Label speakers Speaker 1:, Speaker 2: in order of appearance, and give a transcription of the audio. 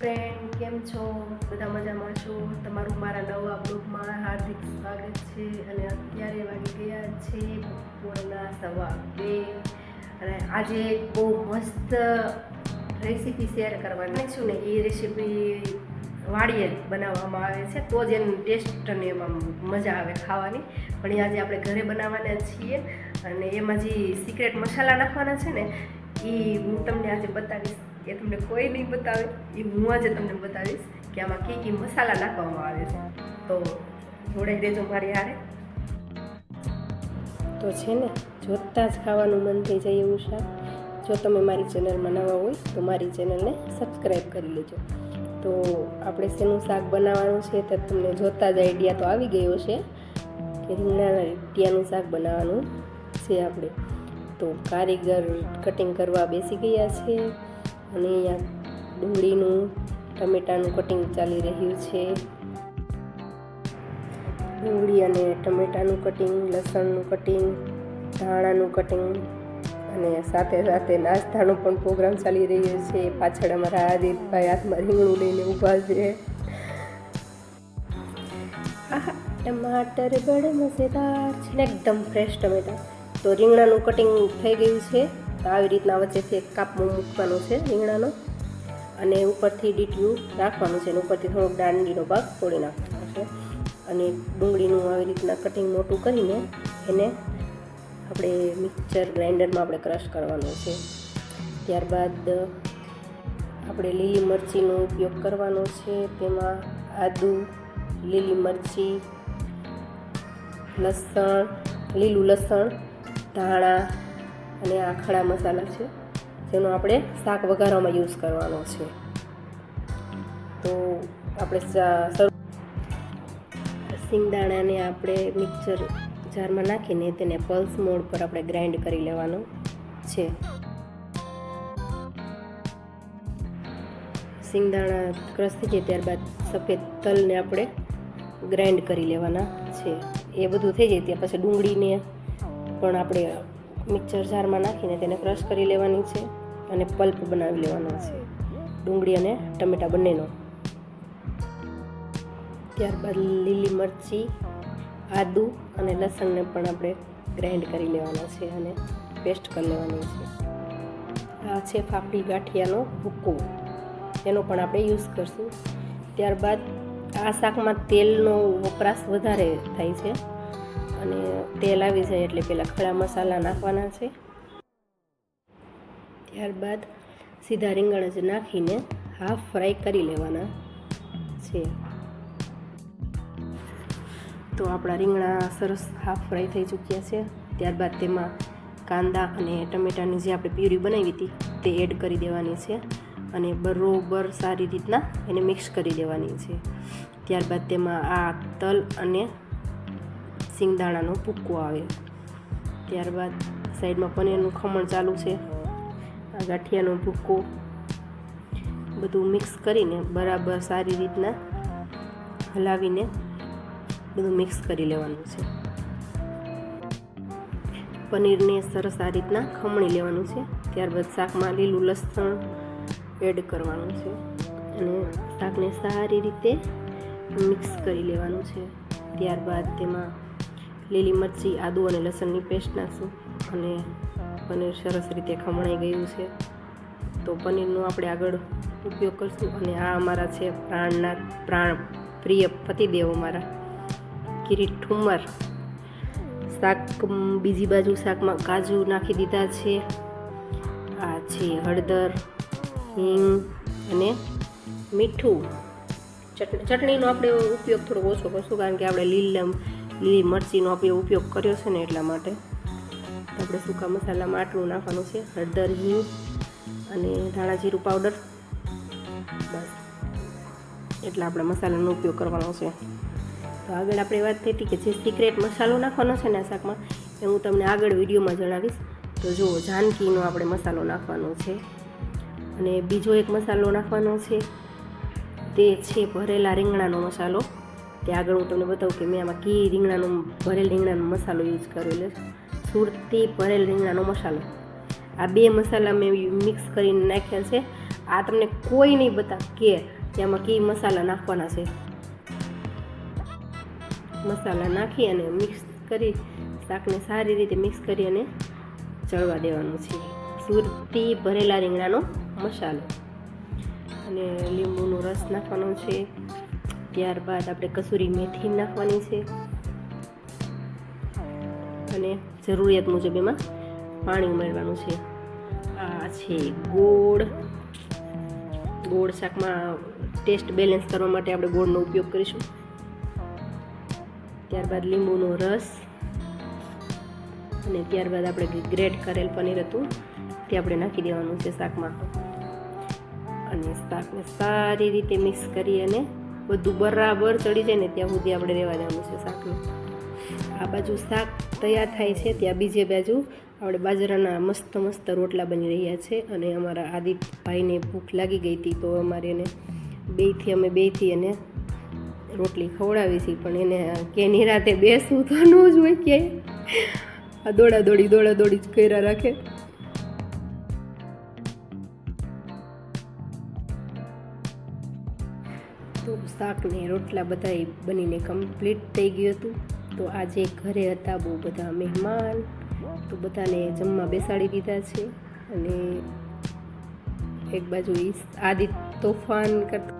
Speaker 1: Friend કેમ છો? બધા મજામાં છો? તમારું મારા નવા બ્લોગમાં હાર્દિક સ્વાગત છે અને અત્યારે વાગી ગયા છે બપોરના સવા બે. અને આજે બહુ મસ્ત રેસીપી શેર કરવાની છું ને, એ રેસીપી વાડીએ જ બનાવવામાં આવે છે. તો જ એનું ટેસ્ટ અને એમાં મજા આવે ખાવાની. પણ એ આજે આપણે ઘરે બનાવવાના છીએ અને એમાં જે સિક્રેટ મસાલા નાખવાના છે ને, એ હું તમને આજે બતાવીશ. એ તમને કોઈ નહીં બતાવે, એ હું આજે તમને બતાવીશ કે આમાં કઈ કઈ મસાલા નાખવામાં આવે છે. તો જોડાઈ દેજો મારી હારે. તો છે ને, જોતાં જ ખાવાનું મન થઈ જાય એવું શાક જો તમે મારી ચેનલમાં નવા હોય, તો મારી ચેનલને સબસ્ક્રાઈબ કરી લેજો. તો આપણે શેનું શાક બનાવવાનું છે તો તમને જોતાં જ આઈડિયા તો આવી ગયો છે કે રીંગણાના રીટિયાનું શાક બનાવવાનું છે આપણે. તો કારીગર કટિંગ કરવા બેસી ગયા છે. અને અહીંયા ડુંગળીનું ટમેટાનું કટિંગ ચાલી રહ્યું છે. ડુંગળી અને ટમેટાનું કટિંગ, લસણનું કટિંગ, ધાણાનું કટિંગ અને સાથે સાથે નાસ્તાનો પણ પ્રોગ્રામ ચાલી રહ્યો છે. પાછળ અમારા આદિતભાઈ હાથમાં રીંગણું લઈને ઊભા છે. ટમાટર, બડ મજેદાર છે ને, એકદમ ફ્રેશ ટમેટા. તો રીંગણાનું કટિંગ થઈ ગયું છે. તો આવી રીતના વચ્ચેથી એક કાપમાં મૂકવાનું છે રીંગણાનો. અને ઉપરથી ડીટીયું રાખવાનું છે અને ઉપરથી થોડોક દાંડીનો ભાગ તોડી નાખવાનો છે. અને ડુંગળીનું આવી રીતના કટિંગ મોટું કરીને એને આપણે મિક્સર ગ્રાઇન્ડરમાં આપણે ક્રશ કરવાનું છે. ત્યારબાદ આપણે લીલી મરચીનો ઉપયોગ કરવાનો છે. તેમાં આદું, લીલી મરચી, લસણ, લીલું લસણ, ધાણા અને આ ખડા મસાલા છે, જેનો આપણે શાક વઘારવામાં યુઝ કરવાનો છે. તો આપણે સિંગદાણાને આપણે મિક્સર જારમાં નાખીને તેને પલ્સ મોડ પર આપણે ગ્રાઇન્ડ કરી લેવાનું છે. સિંગદાણા ક્રશ થઈ જાય ત્યારબાદ સફેદ તલને આપણે ગ્રાઇન્ડ કરી લેવાના છે. એ બધું થઈ જાય, ત્યાં પછી ડુંગળીને પણ આપણે મિક્સર જારમાં નાખીને તેને ક્રશ કરી લેવાની છે અને પલ્પ બનાવી લેવાનો છે. ડુંગળી અને ટમેટા બંનેનો. ત્યારબાદ લીલી મરચી, આદુ અને લસણને પણ આપણે ગ્રાઇન્ડ કરી લેવાના છે અને પેસ્ટ કરી લેવાની છે. આ છે ફાફડી ગાંઠિયાનો ભૂક્કો તેનો પણ આપણે યુઝ કરશું. ત્યારબાદ આ શાકમાં તેલનો વપરાશ વધારે થાય છે. અને તેલ આવી જાય એટલે પહેલાં ખડા મસાલા નાખવાના છે. ત્યારબાદ સીધા રીંગણ જ નાખીને હાફ ફ્રાય કરી લેવાના છે. તો આપણા રીંગણા સરસ હાફ ફ્રાય થઈ ચૂક્યા છે. ત્યારબાદ તેમાં કાંદા અને ટમેટાની જે આપણે પ્યુરી બનાવી હતી તે એડ કરી દેવાની છે અને બરોબર સારી રીતના એને મિક્સ કરી દેવાની છે. ત્યારબાદ તેમાં આ તલ અને સિંગદાણાનો ભૂક્કો આવે. ત્યારબાદ સાઈડમાં પનીરનું ખમણ ચાલુ છે. આ ગાંઠિયાનો ભૂક્કો બધું મિક્સ કરીને બરાબર સારી રીતના હલાવીને બધું મિક્સ કરી લેવાનું છે. પનીરને સરસ આ રીતના ખમણી લેવાનું છે. ત્યારબાદ શાકમાં લીલું લસણ એડ કરવાનું છે. અને શાકને સારી રીતે મિક્સ કરી લેવાનું છે. ત્યારબાદ તેમાં લીલી મરચી, આદુ અને લસણની પેસ્ટ નાખશું અને પનીર સરસ રીતે ખમણાઈ ગયું છે. તો પનીરનો આપણે આગળ ઉપયોગ કરશું અને આ અમારા છે પ્રાણના પ્રાણ પ્રિય પતિદેવ અમારા. કિરીટ ઠુમર. શાક બીજી બાજુ શાકમાં કાજુ નાખી દીધા છે. આ છે હળદર, હિંગ અને મીઠું. ચટણી ચટણીનો આપણે ઉપયોગ થોડો ઓછો કરશું કારણ કે આપણે લીલા લીલી મરચીનો આપણે ઉપયોગ કર્યો છે ને એટલા માટે. આપણે સૂકા મસાલામાં આટલું નાખવાનું છે. હળદર, હિંગ અને ધાણા જીરું પાવડર બસ. એટલા આપણે મસાલાનો ઉપયોગ કરવાનો છે. તો આગળ આપણે વાત થઈ હતી કે જે સિક્રેટ મસાલો નાખવાનો છે ને આ શાકમાં, એ હું તમને આગળ વિડીયોમાં જણાવીશ. તો જુઓ, જાનકીનો આપણે મસાલો નાખવાનો છે. અને બીજો એક મસાલો નાખવાનો છે. તે છે ભરેલા રીંગણાનો મસાલો. તે આગળ હું તમને બતાવું કે મેં આમાં કી રીંગણાનો ભરેલ રીંગણાનો મસાલો યુઝ કરેલો સુરતી ભરેલ રીંગણાનો મસાલો. આ બે મસાલા મેં મિક્સ કરીને નાખ્યા છે. આ તમને કોઈ નહીં બતા કે તેમાં કઈ મસાલા નાખવાના છે. મસાલા નાખી અને મિક્સ કરી શાકને સારી રીતે મિક્સ કરી અને ચડવા દેવાનું છે. સુરતી ભરેલા રીંગણાનો મસાલો. અને લીંબુનો રસ નાખવાનો છે. ત્યારબાદ આપણે કસૂરી મેથી નાખવાની છે. અને જરૂરિયાત મુજબ એમાં પાણી ઉમેરવાનું છે. આ છે ગોળ. ગોળ શાકમાં ટેસ્ટ બેલેન્સ કરવા માટે આપણે ગોળનો ઉપયોગ કરીશું. ત્યારબાદ લીંબુનો રસ. અને ત્યારબાદ આપણે ગ્રેટ કરેલ પનીર હતું તે આપણે નાખી દેવાનું છે શાકમાં. અને શાકને સારી રીતે મિક્સ કરી અને બધું બરાબર ચડી જાય ને ત્યાં સુધી આપણે રહેવા દેવાનું છે શાકનું. આ બાજુ શાક તૈયાર થાય છે, ત્યાં બીજે બાજુ આપણે બાજરાના મસ્ત મસ્ત રોટલા બની રહ્યા છે અને અમારા આદિત્યભાઈને ભૂખ લાગી ગઈ હતી તો અમારે એને બેયથી, અમે બેયથી એને રોટલી ખવડાવી છે, પણ એને કે નિરાતે બેસવું તો ન જ હોય ક્યાંય. આ દોડા દોડી દોડા દોડી જ કર્યા રાખે. તો શાક ને રોટલા બધા બનીને કમ્પ્લીટ થઈ ગયું હતું. તો આજે ઘરે હતા બહુ બધા મહેમાન. તો બધાને જમવા બેસાડી દીધા છે. અને એક બાજુ આદિ તોફાન કરતા